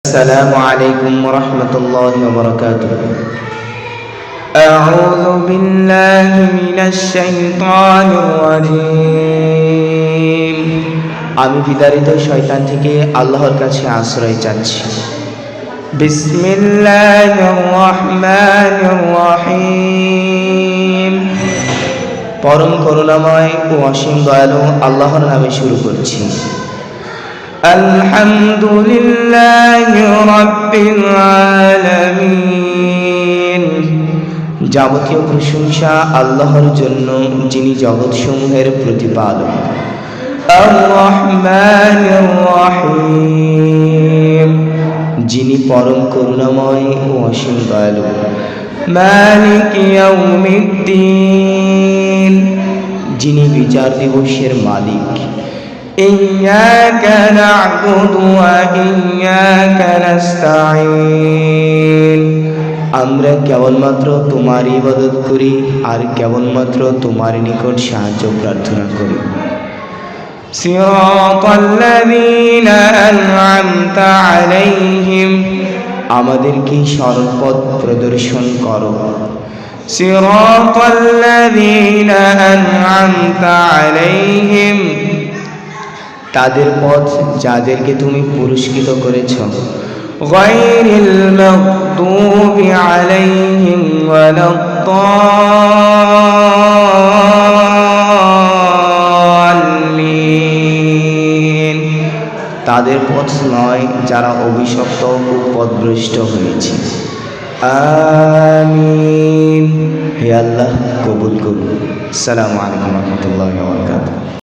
السلام عليكم ورحمة الله وبركاته أعوذ بالله من الشيطان الرجيم আমি বিদারিত শয়তান থেকে আল্লাহর কাছে আশ্রয় চাচ্ছি বিসমিল্লাহির রহমানির রহিম পরম করুণাময় ও অসীম দয়ালু আল্লাহর নামে শুরু করছি الحمد لله رب العالمين যাবতীয় প্রশংসা আল্লাহর জন্য যিনি জগৎসমূহের প্রতিপালক আর-রহমানির রহিম যিনি পরম করুণাময় ও অসীম দয়ালু মালিক ইয়াউমিদ্দিন যিনি বিচার দিবসের মালিক إياك نعبد وإياك نستعين আমরা কেবলমাত্র তোমার ইবাদত করি আর কেবলমাত্র তোমার নিকট সাহায্য প্রার্থনা করি صراط الذين أنعمت عليهم আমাদেরকে সরল পথ প্রদর্শন করো صراط الذين أنعمت عليهم তাদের পথ যাদেরকে তুমি পুরস্কৃত করেছ غير المغضوب عليهم ولا الضالين তাদের পথ নয় যারা অভিশপ্ত ও পথভ্রষ্ট হয়েছে আমিন হে আল্লাহ কবুল করুন সালামু আলাইকুম রহমতুল্লাহ বরকাতুহ